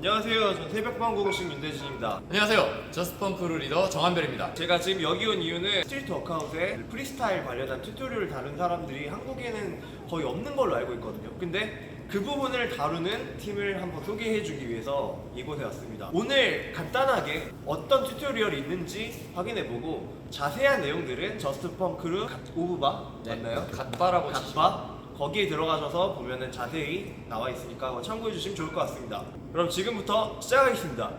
안녕하세요. 전 새벽방공식 윤대진입니다. 안녕하세요. 저스트펑크루 리더 정한별입니다. 제가 지금 여기 온 이유는 스트리트 워크아웃에 프리스타일 관련한 튜토리얼을 다룬 사람들이 한국에는 거의 없는 걸로 알고 있거든요. 근데 그 부분을 다루는 팀을 한번 소개해주기 위해서 이곳에 왔습니다. 오늘 간단하게 어떤 튜토리얼이 있는지 확인해보고 자세한 내용들은 저스트 펑크루 오브바 맞나요? 갓바라고 치시면 갓바 거기에 들어가셔서 보면은 자세히 나와 있으니까 참고해 주시면 좋을 것 같습니다. 그럼 지금부터 시작하겠습니다.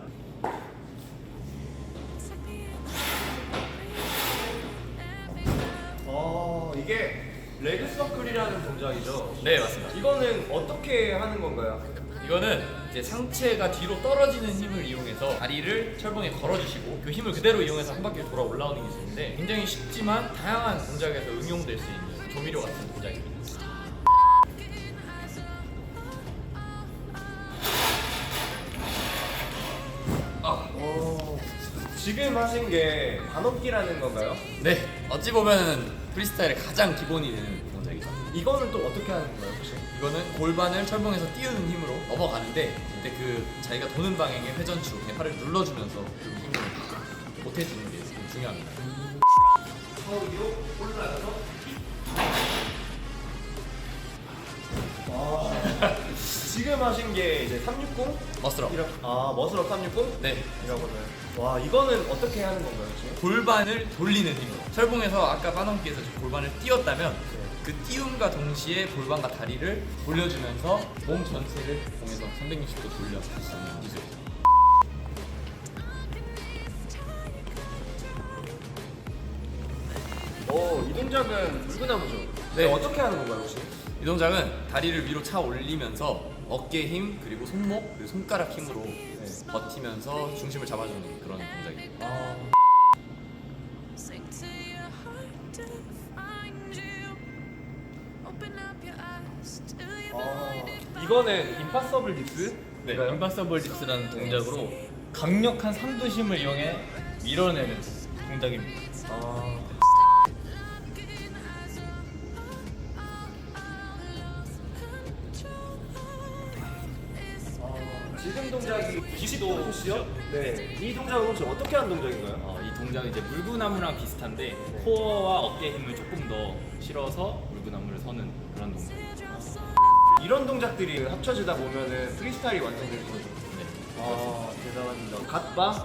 어 이게 레그 서클이라는 동작이죠. 네 맞습니다. 이거는 어떻게 하는 건가요? 이거는 이제 상체가 뒤로 떨어지는 힘을 이용해서 다리를 철봉에 걸어주시고 그 힘을 그대로 이용해서 한 바퀴 돌아 올라오는 기술인데 굉장히 쉽지만 다양한 동작에서 응용될 수 있는 조미료 같은 동작입니다. 지금 하신 게 반업기라는 건가요? 네 어찌 보면 프리스타일의 가장 기본이 되는 동작이죠. 이거는 또 어떻게 하는 건가요 혹시? 이거는 골반을 철봉에서 띄우는 힘으로 넘어가는데 그때 그 자기가 도는 방향의 회전축에 팔을 눌러주면서 그 힘을 보태주는 게좀 중요합니다. 서 위로 올라가서 지금 하신 게 이제 360? 머스럽. 이렇게 아 머슬업 360? 네. 이라고는 와 이거는 어떻게 하는 건가요 지금? 골반을 돌리는 힘으로 철봉에서 아까 빠넘기에서 골반을 띄웠다면 그 띄움과 동시에 골반과 다리를 돌려주면서 몸 전체를 공에서 360도 돌려 다시 기술. 오 이 동작은 물구나무죠? 네. 어떻게 하는 건가요 혹시? 이 동작은 다리를 위로 차 올리면서 어깨 힘 그리고 손목 그리고 손가락 힘으로 버티면서 중심을 잡아주는 그런 동작입니다. 아 이거는 임파서블 딥스? 네, 임파서블 딥스라는 동작으로 강력한 상두심을 이용해 밀어내는 동작입니다. 아 지금 동작이 90도 푸시요? 네. 이 동작은 혹시 어떻게 하는 동작인가요? 어, 이 동작은 이제 물구나무랑 비슷한데 코어와 어깨 힘을 조금 더 실어서 물구나무를 서는 그런 동작입니다. 이런 동작들이 합쳐지다 보면은 프리스타일이 완성되는 거죠. 네. 아 대단합니다. 갓바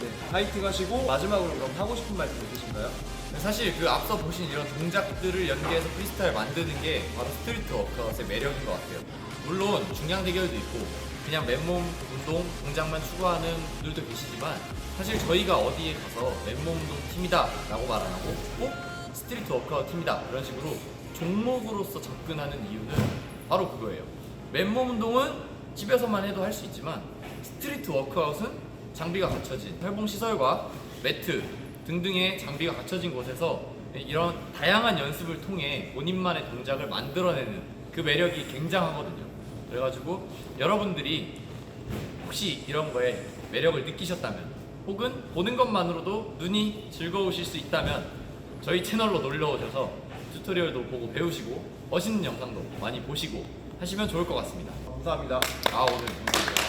네. 파이팅 하시고 마지막으로 그럼 하고 싶은 말씀 있으신가요? 사실 그 앞서 보신 이런 동작들을 연계해서 프리스타일 만드는 게 바로 스트리트 워크아웃의 매력인 것 같아요. 물론 중량 대결도 있고 그냥 맨몸 운동 동작만 추구하는 분들도 계시지만 사실 저희가 어디에 가서 맨몸 운동 팀이다 라고 말 안 하고 꼭 스트리트 워크아웃 팀이다 이런 식으로 종목으로서 접근하는 이유는 바로 그거예요. 맨몸 운동은 집에서만 해도 할 수 있지만 스트리트 워크아웃은 장비가 갖춰진 활봉 시설과 매트 등등의 장비가 갖춰진 곳에서 이런 다양한 연습을 통해 본인만의 동작을 만들어내는 그 매력이 굉장하거든요. 그래가지고 여러분들이 혹시 이런 거에 매력을 느끼셨다면 혹은 보는 것만으로도 눈이 즐거우실 수 있다면 저희 채널로 놀러 오셔서 튜토리얼도 보고 배우시고 멋있는 영상도 많이 보시고 하시면 좋을 것 같습니다. 감사합니다. 아 오늘